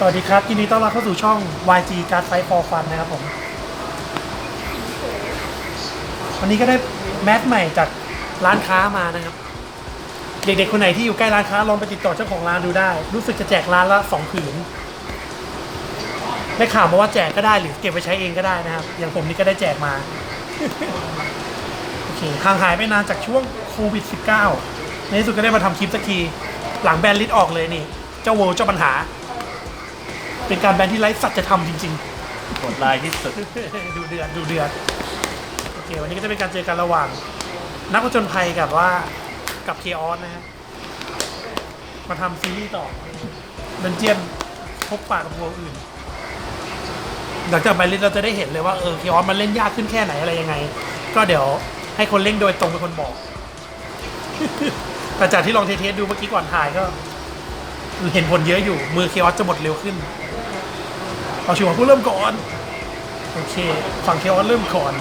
สวัสดีครับยินดีต้อนรับเข้าสู่ช่อง YG Card Fight for Fun นะครับผม วันนี้ก็ได้แมสใหม่จากร้านค้ามานะครับ เด็กๆคนไหนที่อยู่ใกล้ร้านค้าลองไปติดต่อเจ้าของร้านดูได้ รู้สึกจะแจกร้านละสองผืนได้ข่าวมาว่าแจกก็ได้หรือเก็บไปใช้เองก็ได้นะครับ อย่างผมนี่ก็ได้แจกมา โอเคห่างหายไปนานจากช่วงโควิด -19 ในที่สุดก็ได้มาทำคลิปสักที หลังแบนลิสต์ออกเลยนี่ เจ้าโวเจ้าปัญหา เป็นการแบนที่ไร้สัจธรรมจริงโหดลายที่สุด ๆ ดูเดือดดูเดือดโอเควันนี้ก็จะเป็นการเจอกันระหว่าง นักผจญภัยกับว่ากับเคออสนะฮะมาทำซีรีส์ต่อเดนเจียนพบปากกับวัวอื่นหลังจากแบนลิสต์เราจะได้เห็นเลยว่าเออเคออสมันเล่นยากขึ้นแค่ไหนอะไรยังไง ก็เดี๋ยวให้คนเล่นโดยตรงเป็นคนบอก แต่จากที่ลองเทสๆดูเมื่อกี้ก่อนถ่ายก็ เห็นผลเยอะอยู่มือเคออสจะหมดเร็วขึ้น เอาชัวร์ผู้เริ่มก่อน โอเค ฝั่งเคออสเริ่มก่อน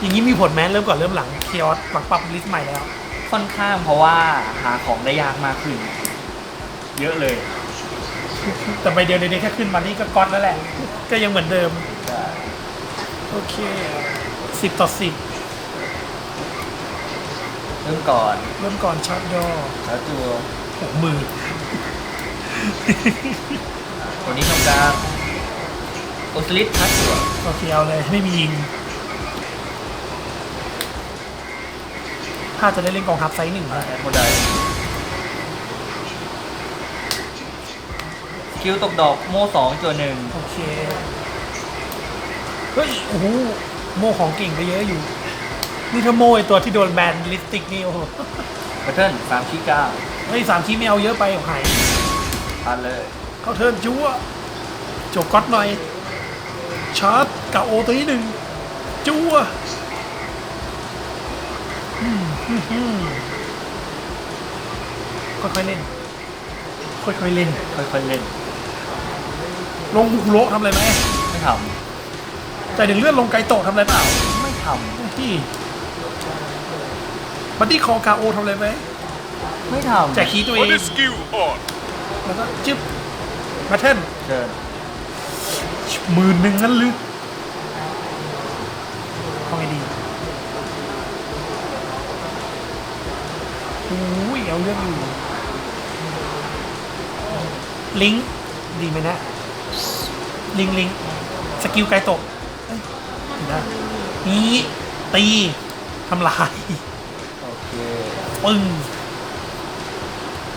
อย่างนี้มีผลแม้เริ่มก่อนเริ่มหลังเคออสหลังปรับลิสต์ใหม่แล้ว ค่อนข้างเพราะว่าหาของได้ยากมากขึ้น เยอะเลย แต่ใบเดียวเดียวแค่ขึ้นมานี่ก็ก๊อตแล้วแหละ ก็ยังเหมือนเดิม โอเคสิบต่อสิบเริ่มก่อน เริ่มก่อนช็อตย่อแล้วตัวหกมือตัวนี้ตรงกลาง โอสลิสทัชตัวโอเคเอาเลยไม่มียิงถ้าจะได้เล่นกองทัพไซส์หนึ่งนะแอดโมไดสกิลตกดอกโม่สองตัวหนึ่งโอเคเฮ้ยโอ้โหโม่ของเก่งไปเยอะอยู่ นี่ถ้าโม่ไอตัวที่โดนแบนลิสติกนี่โอ้โหแพทเทิร์นสามขี้เก้าเฮ้ยสามคีไม่เอาเยอะไปหายทานเลยเขาเทิร์นจั่วจบก๊อตหน่อย ชาร์จกับโอตัวที่หนึ่งจั่วอืมอืมอืมค่อยๆเล่น ค่อยๆเล่น ค่อยๆเล่น ลงบุกโละทำอะไรไหมไม่ทแต่ถึงเลื่อนลงไกโตะทำอะไรเปล่าำไม่ทที่บัดดี้คอกาโอทำอะไรไหมำไม่ทำแจกคีย์ตัวเอง What is skill on? แล้วก็จึ๊บมาเทิร์นเดิน หมื่นหนึ่งงั้นหรือเอาไงดีโอ้ยเอาเรื่องอยู่ ลิงก์ดีไหมนะ ลิงก์ลิงก์สกิลไกลตกเอ้ยเดี๋ยวนะนี้ตีทำลาย โอเคปึ้ง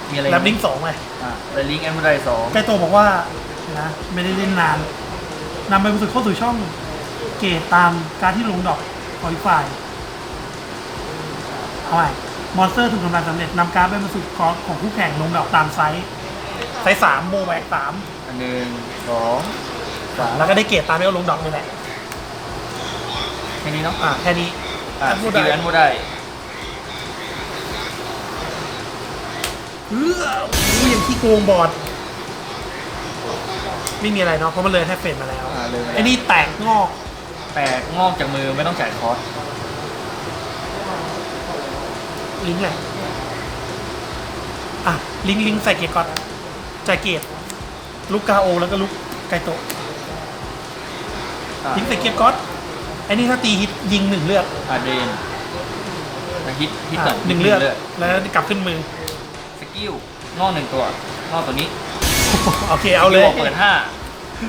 มีอะไรแล้วลิงก์สองไงอะแล้วลิงก์แอดโมไดสองไกโตบอกว่านะ ไม่ได้เล่นนาน นำไปรู้สึกเข้าสู่ช่องเกตตามการที่ลงดอกคอยฝ่ายเอาใหม่มอนสเตอร์ถูกทำลายสำเร็จนำการ์ดไปบรรจุกองของคู่แข่งลงดอกตามไซส์ไซส์สามโมแบกสามอันหนึ่งสองสามแล้วก็ได้เกตตามที่เอาลงดอกนี่แหละแค่นี้เนาะอ่าแค่นี้ อะแอดสโมกิลไดแอดโมไดเอออู้ยังที่โกงบอร์ดไม่มีอะไรเนาะเพราะมันเลยแค่เฟดมาแล้ว อ่า เลยไอ้นี่แตกงอกแตกงอกจากมือไม่ต้องจ่ายคอสลิงก์แหละอะ ลิงก์ลิงก์ใส่เกียร์ก่อนจ่ายเกียร์ลูกกาโอ แล้วก็ลูกไกโตะอะลิงก์ใส่เกียร์ก๊อตไอ้นี่ถ้าตีฮิตยิงหนึ่งเลือดอะเดนอะฮิตฮิตอะก่อนหนึ่งเลือดแล้วกลับขึ้นมือสกิลงอกหนึ่งตัวงอกตัวนี้โอเคเอาเลยสกิเปิดห้า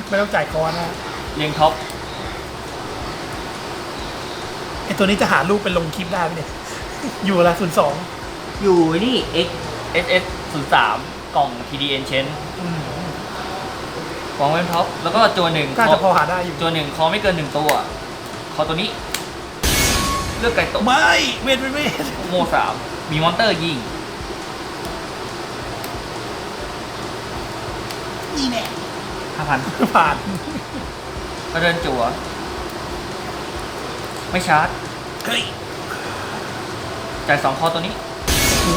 ไม่ต้องจ่ายคอร์สนะ เรียงท็อปไอตัวนี้จะหารูปเป็นลงคลิปได้ไหมเนี่ย อยู่ละศูนย์สองอยู่นี่ X S S ศูนย์สามกล่อง T D N เชนกล่องเวนท็อป แล้วก็ตัวหนึ่งน่าจะพอหาได้อยู่ตัวหนึ่งคอไม่เกินหนึ่งตัว คอตัวนี้ เลือกไก่ตกไม่เวทไม่เวทโมสามมีมอนเตอร์ยิงนี่แน่ห้าพันผ่าน ก็เดินจั่ว ไม่ชาร์จเฮ้ยจ่ายสองคอตัวนี้ โอ้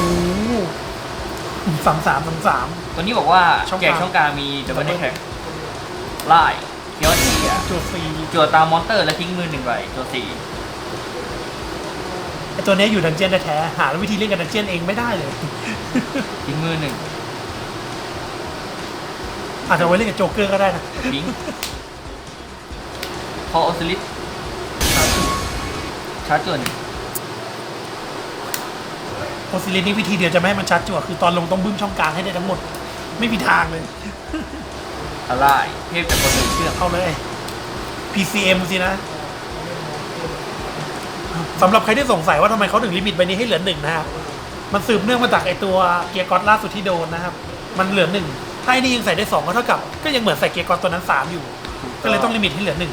สามสามสามสาม ตัวนี้บอกว่าช่องแจกกลางช่องกลางมีดับเบิลแท็กไล่เคียวทีอะตัวฟรีจั่วตามมอนเตอร์และทิ้งมือหนึ่งใบตัวสี่ไอตัวเนี้ยอยู่ดันเจียนแท้ๆหาวิธีเล่นกับดันเจียนเองไม่ได้เลย ทิ้งมือหนึ่งอาจจะไว้เล่นกับโจ๊กเกอร์ก็ได้นะบิง พอออซิลิสชาร์จจวนโอซิลิสนี่วิธีเดียวจะไม่ให้มันชัดจั่วคือตอนลงต้องบึ้มช่องกลางให้ได้ทั้งหมด ไม่มีทางเลย อะไรเทพจากคนหนึ่งเชือกเข้าเลย PCM สินะสำหรับใครที่สงสัยว่าทำไมเขาถึงลิมิตใบนี้ให้เหลือหนึ่งนะครับ มันสืบเนื่องมาจากไอตัวเกียร์กอตล่าสุดที่โดนนะครับ มันเหลือหนึ่งถ้าไอ้นี่ยังใส่ได้สองก็เท่ากับ ก็ยังเหมือนใส่เกียร์กอตตัวนั้นสามอยู่ ก็เลยต้องลิมิตให้เหลือหนึ่ง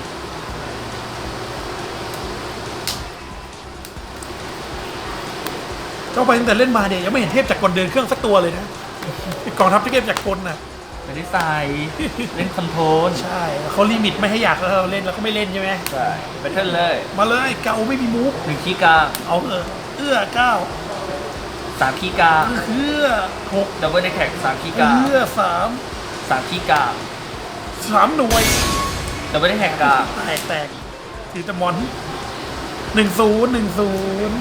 เจ้าไปตั้งแต่เล่นมาเนี่ยยังไม่เห็นเทพจากกลเดินเครื่องสักตัวเลยนะกองทัพที่เทพจากกลน่ะไม่ได้ใส่เล่นคอนโทรลใช่เขาลิมิตไม่ให้อยากให้เราเล่นแล้วก็ไม่เล่นใช่ไหมใช่แบทเทิลเลยมาเลยเกาไม่มีมูฟหนึ่งคีย์กลางเอาเออเอื้อเก้าสามคีย์กลางเอื้อหกดับเบิลเดแท็กสามคีย์กลางเอื้อสามสามคีย์กลางสามหน่วยดับเบิลเดแท็กกลางแตกแตกถือแตะมอนหนึ่งศูนย์หนึ่งศูนย์